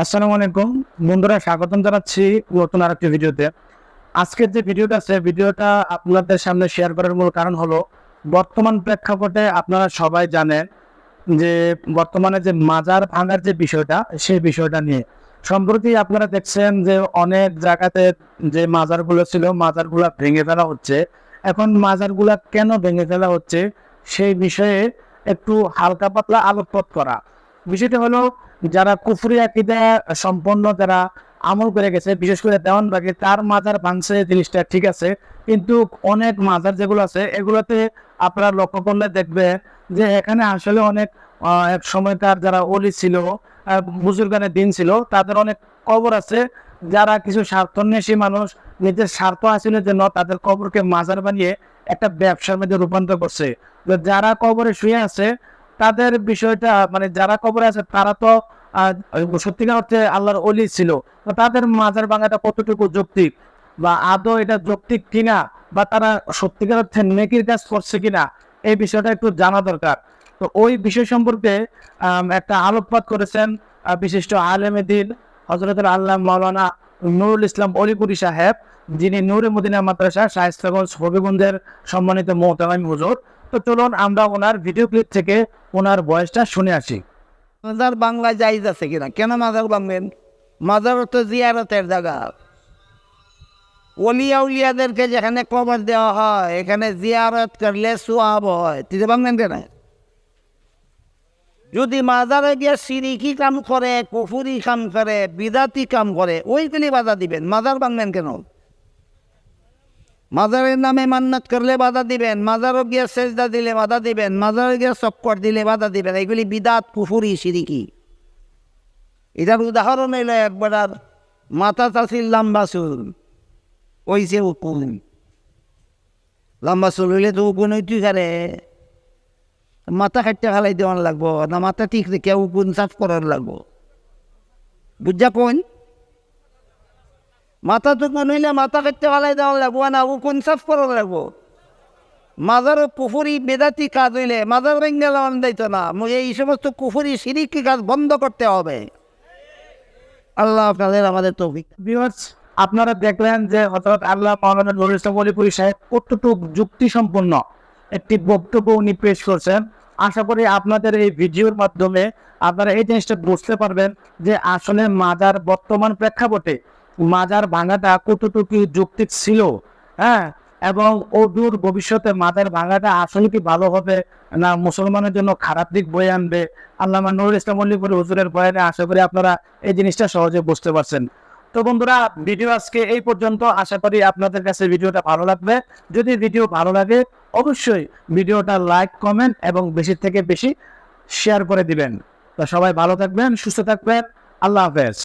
আসসালামু আলাইকুম। বন্ধুরা, স্বাগতম জানাচ্ছি নতুন আরেকটি ভিডিওতে। আজকের যে ভিডিওটা আছে ভিডিওটা আপনাদের সামনে শেয়ার করার মূল কারণ হলো, বর্তমান প্রেক্ষাপটে আপনারা সবাই জানেন যে, বর্তমানে যে মাজার ভাঙার যে বিষয়টা, সেই বিষয়টা নিয়ে। সম্প্রতি আপনারা দেখছেন যে, অনেক জায়গাতে যে মাজারগুলো ছিল, মাজারগুলো ভেঙে ফেলা হচ্ছে। এখন মাজারগুলা কেন ভেঙে ফেলা হচ্ছে, সেই বিষয়ে একটু হালকা পাতলা আলোকপাত করা। বিষয়টা হলো যারা কুফরি আকিদা সম্পন্ন, যারা আমল করে গেছে, বিশেষ করে দেওয়ানবাগে তার মাজার ভাঙছে জিনিসটা, ঠিক আছে? কিন্তু অনেক মাজার যেগুলো আছে, এগুলোতে আপনারা লক্ষ্য করলে দেখবে যে এখানে আসলে অনেক এক সময়কার যারা অলি ছিল বুজুর্গানের দিন ছিল, তাদের অনেক কবর আছে। যারা কিছু স্বার্থন্বেষী মানুষ, নিজের স্বার্থ হাসিলের জন্য তাদের কবরকে মাজার বানিয়ে একটা ব্যবসার মধ্যে রূপান্তর করছে। যারা কবরে শুয়ে আছে তাদের বিষয়টা মানে যারা কবরে আছে, তারা তো সত্যিকার অর্থে আল্লাহর অলি ছিল। তাদের মাজার ভাঙাটা কতটুকু যৌক্তিক? বা আদৌ এটা যৌক্তিক কিনা? বা তারা সত্যিকার অর্থে নেকির কাজ করছে কিনা? এই বিষয়টা একটু জানা দরকার। তো ওই বিষয় সম্পর্কে একটা আলোকপাত করেছেন বিশিষ্ট আলেমে দিন হজরতুল আল্লাহ মাওলানা নুরুল ইসলাম অলিপুরি সাহেব, যিনি নূরে মদিনা মাদ্রাসা শায়স্তাগঞ্জ হবিগঞ্জের সম্মানিত মোহতামিম হুজুর। তো চলুন আমরা ওনার ভিডিও ক্লিপ থেকে ওনার ভয়েসটা শুনে আসি। মাজার বাংলা জায়জ আছে কিনা? কেন মাজার বাংলেন মাজার তো জিয়ারতের জায়গা। অলিয়া উলিয়াদেরকে যেখানে কবর দেওয়া হয়, এখানে জিয়ারত করলে সোয়াব হয়। তিতে বাংলেন কেন যদি মাজারে গিয়ে সিরিকি কাম করে, কুফুরি কাম করে, বিদাতি কাম করে ওইগুলি বাধা দিবেন। মাজার বাংলেন কেন? মাজারের নামে মান্নাত করলে বাধা দিবেন, মাজারও গিয়ে সেজদা দিলে বাধা দিবেন, মাজারে গিয়ে চক্কর দিলে বাধা দিবেন। এগুলি বিদাত পুফুরি সিরিকি। এটার উদাহরণ এলো একবার আর মাথা চাষির লম্বা চুল, ওই যে উকুন। লম্বা চুল হইলে তো উকুন ওই তুই মাথা খাটতে খালাই দেওয়ান লাগবো, না মাথা ঠিক রেখে উকুন সাফ করার লাগবো। বুঝা কোন মাথা তো নইলে মাথা কাটতে ফালাই দেওয়া লাগবো না ও কোন সাফ করা লাগবো? মাজার পুফুরি বেদাতি কাজ হইলে মাজার ভেঙে দিত না এই সমস্ত কুফুরি সিরিকি কাজ বন্ধ করতে হবে। আল্লাহ আপনাদের আমাদের তৌফিক আপনারা দেখলেন যে হজরত আল্লাহ মাওলানা নুরুল সাহেব কতটুক যুক্তি সম্পন্ন একটি বক্তব্য উনি পেশ করছেন। আশা করি আপনাদের এই ভিডিওর মাধ্যমে আপনারা এই জিনিসটা বুঝতে পারবেন যে আসলে মাজার বর্তমান প্রেক্ষাপটে মাজার ভাঙাটা কতটুকু যৌক্তিক ছিল হ্যাঁ? এবং অদূর ভবিষ্যতে মাজার ভাঙাটা আসলে কি ভালো হবে না মুসলমানের জন্য খারাপ দিক বয়ে আনবে? আল্লাহ নুরুল ইসলাম অলিপুরি হুজুরের বয়ানে আশা করি আপনারা এই জিনিসটা সহজে বুঝতে পারছেন। তো বন্ধুরা, ভিডিও আজকে এই পর্যন্ত। আশা করি আপনাদের কাছে ভিডিওটা ভালো লাগবে। যদি ভিডিও ভালো লাগে, অবশ্যই ভিডিওটা লাইক, কমেন্ট এবং বেশি থেকে বেশি শেয়ার করে দিবেন। তো সবাই ভালো থাকবেন, সুস্থ থাকবেন। আল্লাহ হাফেজ।